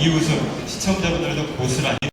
이웃은 시청자분들도 고스란히